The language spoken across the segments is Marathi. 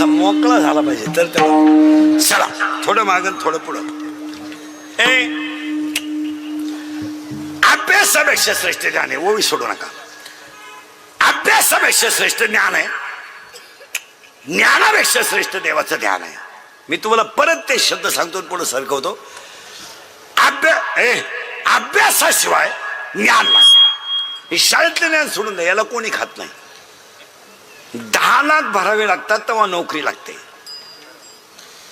असा मोकळा झाला पाहिजे. तर त्याला चला थोडं मागं थोडं पुढं. ए अभ्यासापेक्षा श्रेष्ठ ज्ञान आहे ओवी सोडू नका. अभ्यासापेक्षा श्रेष्ठ ज्ञान आहे ज्ञानापेक्षा श्रेष्ठ देवाचं ध्यान आहे. मी तुम्हाला परत ते शब्द सांगतो आणि पुढे सरकवतो. अभ्यासाशिवाय ज्ञान नाही. हे शाळेतलं ज्ञान सोडून द्या याला कोणी खात नाही. दहा लाख भरावे लागतात तेव्हा नोकरी लागते.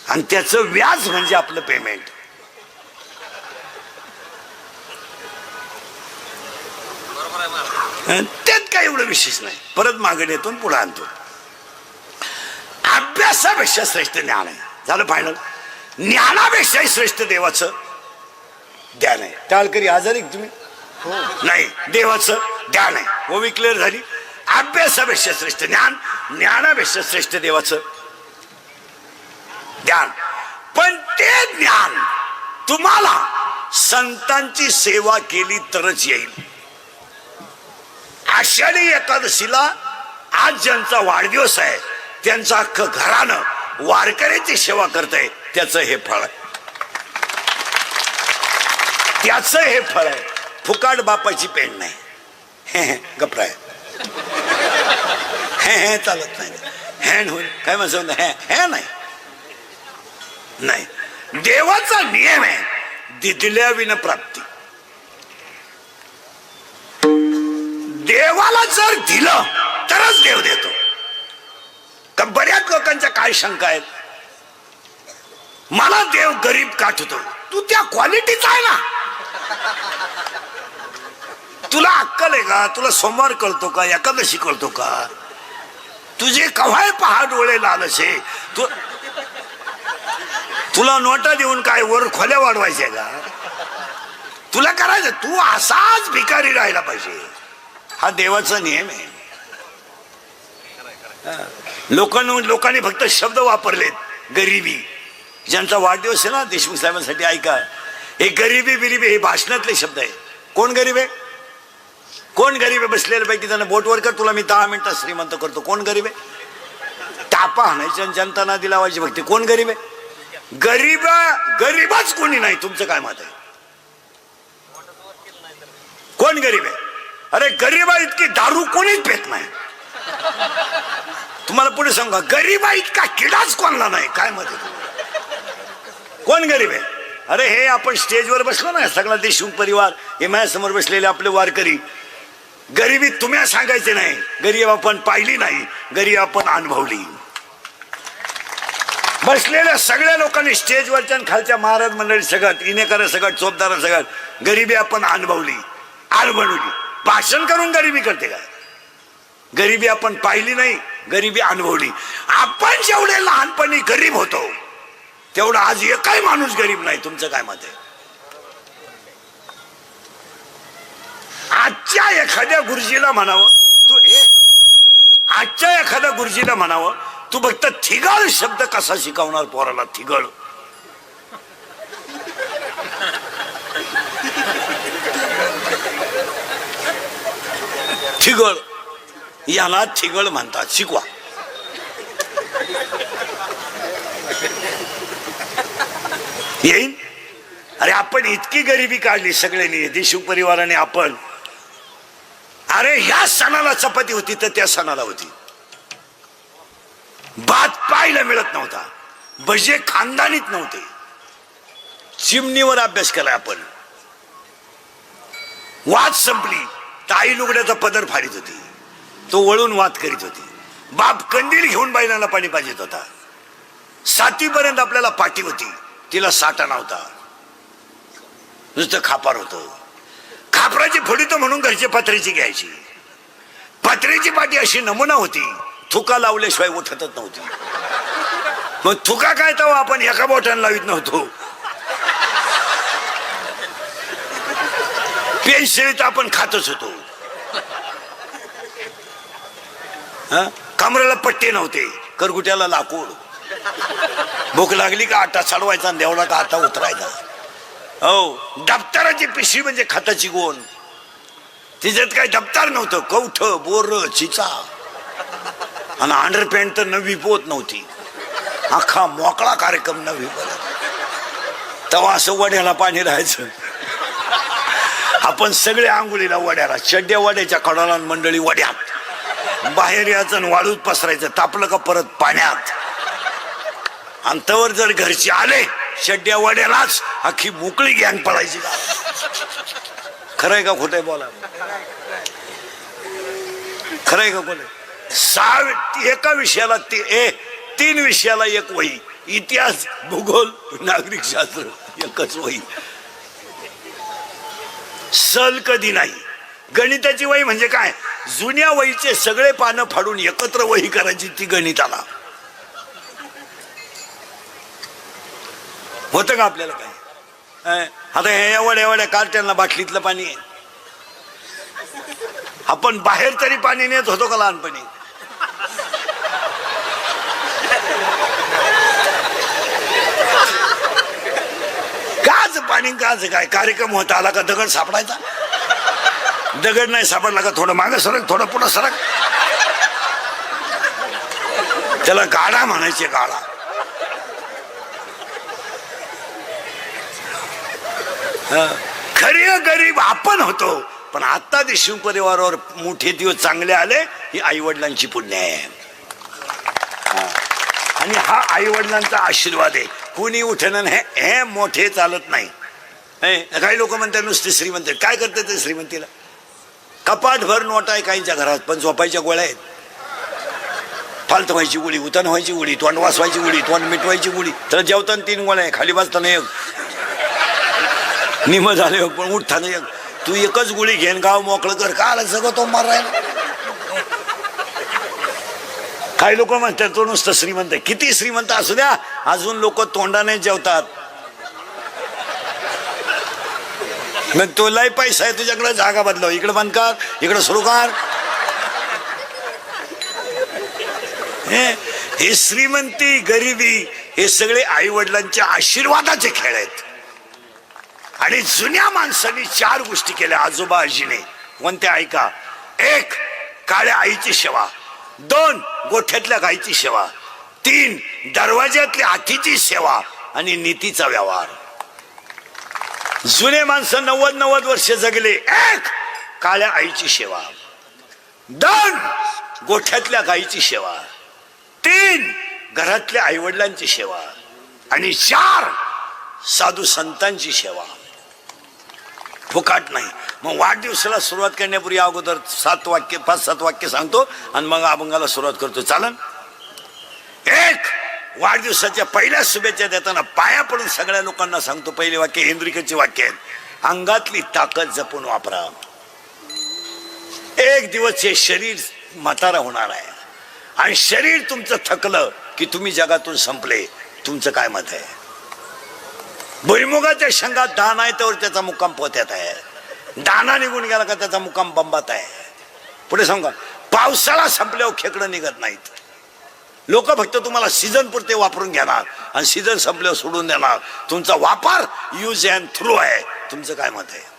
आणि त्याचं व्याज म्हणजे आपलं पेमेंट त्यात काय एवढं विशेष नाही. परत मागणी येतो पुढे आणतो. अभ्यासापेक्षा श्रेष्ठ ज्ञान आहे. झालं फायनल ज्ञानापेक्षाही श्रेष्ठ देवाचं ध्यान आहे. टाळकरी आजारी तुम्ही? नाही. देवाचं ध्यान आहे. ओवी क्लिअर झाली? अभ्यासापेक्षा श्रेष्ठ ज्ञान ज्ञानापेक्षा श्रेष्ठ देवाचं. ज्ञान. पण ते ज्ञान तुम्हाला संतांची सेवा केली तरच येईल. आषाढी एकादशीला आज ज्यांचा वाढदिवस आहे त्यांचं अख्खं घरानं वारकऱ्याची सेवा करतंय त्याचं हे फळ आहे. त्याचं हे फळ आहे. फुकाट बापाची पेन नाही. हे गप्राय हे हे चालत नाही. हॅन होईल. काय म्हणतो हे हे नाही. नाही. देवाचा नियम आहे. दिदल्या विन प्राप्ती. देवाला जर दिलं तरच देव देतो. का बऱ्याच लोकांच्या काय शंका आहेत? मला देव गरीब काठतो तू त्या क्वालिटीचा आहे ना? तुला अक्कल आहे का? तुला सोमवार कळतो का? एकादशी कळतो का? तुझे कव्हाय पहा डोळे लालसे. तू तुला नोटा देऊन काय वर खोल्या वाढवायच्या का? तुला करायचं तू असाच भिकारी राहायला पाहिजे. हा देवाचा नियम आहे. लोकांनी लोकांनी फक्त शब्द वापरलेत गरिबी. ज्यांचा वाढदिवस आहे ना देशमुख साहेबांसाठी ऐका. हे गरिबी बिरिबी हे भाषणातले शब्द आहे कोण गरीब आहे? कोण गरीब आहे? बसलेल्या पैकी त्यांना बोटवर कर तुला मी दहा मिनिटात श्रीमंत करतो. कोण गरीब आहे? टापा हाणायची आणि जनता दिला लावायची भक्ती. कोण गरीब आहे? गरीब गरीबच कोणी नाही. तुमचं काय मत आहे? कोण गरीब आहे? अरे गरीबा इतकी दारू कोणीच पेत नाही. तुम्हाला पुढे सांगा गरीबा इतका किडाच कोणला नाही? काय मत आहे कोण गरीब आहे? अरे हे आपण स्टेजवर बसलो ना सगळा देशमुख परिवार हे माझ्यासमोर बसलेले आपले वारकरी. गरिबी तुम्ही सांगायचे नाही. गरीब आपण पाहिली नाही गरीब आपण अनुभवली. बसलेल्या सगळ्या लोकांनी स्टेजवरच्या खालच्या महाराज मंडळी सगळ्यात इनेकर सगळ्यात चोपदार सगळ्यात गरिबी आपण अनुभवली अनुभवली भाषण करून गरिबी करते का? गरिबी आपण पाहिली नाही गरिबी अनुभवली. आपण जेवढे लहानपणी गरीब होतो तेवढा आज एकही माणूस गरीब नाही तुमचं काय मत आहे? आजच्या एखाद्या गुरुजीला म्हणावं तू हे आजच्या एखाद्या गुरुजीला म्हणावं तू फक्त थिगळ शब्द कसा शिकवणार पोराला थिगळ? थिगळ. याला थिगळ म्हणतात. शिकवा. येईन? अरे आपण इतकी गरिबी काढली सगळ्यांनी देशू परिवाराने आपण. अरे ह्या सणाला चपाती होती तर त्या सणाला होती. भात पाहायला मिळत नव्हता. भजे खानदानीत नव्हते. चिमणीवर अभ्यास केलाय आपण. वाद संपली. ताई लुगड्याचा पदर फाडीत होती. तो वळून वाद करीत होती. बाप कंदील घेऊन बैलांना पाणी पाहिजेत होता. सातीपर्यंत आपल्याला पाठी होती. तिला साठा नव्हता. नुसतं खापार होतं. खापराची फोडी तर म्हणून घरचे पत्र्याची घ्यायची. पत्र्याची पाठी अशी नमुना होती थुका लावल्याशिवाय उठतच नव्हती. मग थुका काय तो आपण एका बोटाने लावित नव्हतो. पेन्सिलीत आपण खातच होतो. हा? कमरेला पट्टे नव्हते करगुट्याला लाकूड. भूक लागली का आटा चढवायचा आणि देवला का आटा उतरायचा? हो दप्तराची पिशवी म्हणजे खताची गोण. तिच्यात काही दप्तर नव्हतं कवठ बोर चिचा. आणि अंडरपॅन्ट तर नवी पोत नव्हती. अख्खा मोकळा कार्यक्रम नवी बोलत तेव्हा असं वड्याला पाणी राहायचं. आपण सगळे आंघोळीला वड्याला चड्ड्या वड्याच्या कडाला मंडळी वड्यात. बाहेर यायचं वाळूत पसरायचं तापलं का परत पाण्यात. आणि तवर जर घरचे आले चड्ड्या वड्यालाच अख्खी मोकळी गॅंग पळायची. का खरंय का खोटंय बोला? खरंय का खोटंय सहा एका विषयाला ती ए तीन विषयाला एक वही. इतिहास भूगोल नागरिक शास्त्र एकच वही. सल कधी नाही. गणिताची वही म्हणजे काय? जुन्या वहीचे सगळे पानं फाडून एकत्र वही करायची ती गणिताला. होतं का आपल्याला काय आता हे एवढ्या एवढ्या कार्ट्यांना बाटलीतलं पाणी आहे. आपण बाहेर तरी पाणी नेत होतो का लहानपणी? काच पाणी काच काय? कार्यक्रम होता आला का दगड सापडायचा? दगड नाही सापडला का? थोडं मागं सरक थोडं पुढं सरक. त्याला गाडा म्हणायचे गाडा. खरे गरीब आपण होतो पण आता ते शिवपरिवारावर मोठे दिवस चांगले आले ही आई वडिलांची पुण्य आहे. आणि हा आई वडिलांचा आशीर्वाद आहे. कुणी उठणं हे हे मोठे चालत नाही. हे, काही लोक म्हणतात नुसते श्रीमंत काय करतात ते श्रीमंतीला? कपाट भर नोट आहे काहींच्या घरात पण झोपायच्या गोळ्या आहेत. फालत व्हायची गोळी उतन व्हायची गोळी तोंड वाचवायची गोळी तोंड मिटवायची गोळी. तर जेवताना तीन गोळ्या आहे खाली बसताना एक. निम झाले पण उठताना एक तू एकच गोळी घेन गाव मोकळं कर. का आलं सगळं तो मारायला काही लोक म्हणतात तो नुसतं श्रीमंत आहे. किती श्रीमंत असू द्या अजून लोक तोंडाने जेवतात. मग तो लय पैसा आहे तुझ्याकडे जागा बदलाव. इकडे बंद कर इकडे सुरू कर. हे हे श्रीमंती गरिबी हे सगळे आई वडिलांच्या आशीर्वादाचे खेळ आहेत. आणि जुन्या माणसांनी चार गोष्टी केल्या आजोबा आजीने. कोणत्या? ऐका. एक काळ्या आईची सेवा. दोन गोठ्यातल्या गायची सेवा. तीन दरवाज्यातल्या हातीची सेवा आणि नीतीचा व्यवहार. जुने माणसं नव्वद नव्वद वर्ष जगले. एक काळ्या आईची सेवा. दोन गोठ्यातल्या गायीची सेवा. तीन घरातल्या आईवडिलांची सेवा. आणि चार साधू संतांची सेवा. फुकाट नाही. मग वाढदिवसाला सुरुवात करण्यापूर्वी अगोदर सात वाक्य पाच सात वाक्य सांगतो आणि मग अभंगाला सुरुवात करतो. चालन? एक वाढदिवसाच्या पहिल्या शुभेच्छा देताना पाया पडून सगळ्या लोकांना सांगतो पहिले वाक्य इंद्रिकेचे वाक्य आहेत. अंगातली ताकद जपून वापरा. एक दिवस हे शरीर म्हातारा होणार आहे. आणि शरीर तुमचं थकलं की तुम्ही जगातून संपले. तुमचं काय मत आहे? भुईमुगाच्या शेंगात दाना आहे तर त्याचा मुक्काम पोत्यात आहे. दाना निघून गेला का त्याचा मुक्काम बंबात आहे. पुढे सांगा पावसाळा संपल्यावर खेकडं निघत नाहीत. लोक फक्त तुम्हाला सीझन पुरते वापरून घेणार आणि सीझन संपल्यावर सोडून देणार. तुमचा वापर यूज अँड थ्रू आहे. तुमचं काय मत आहे?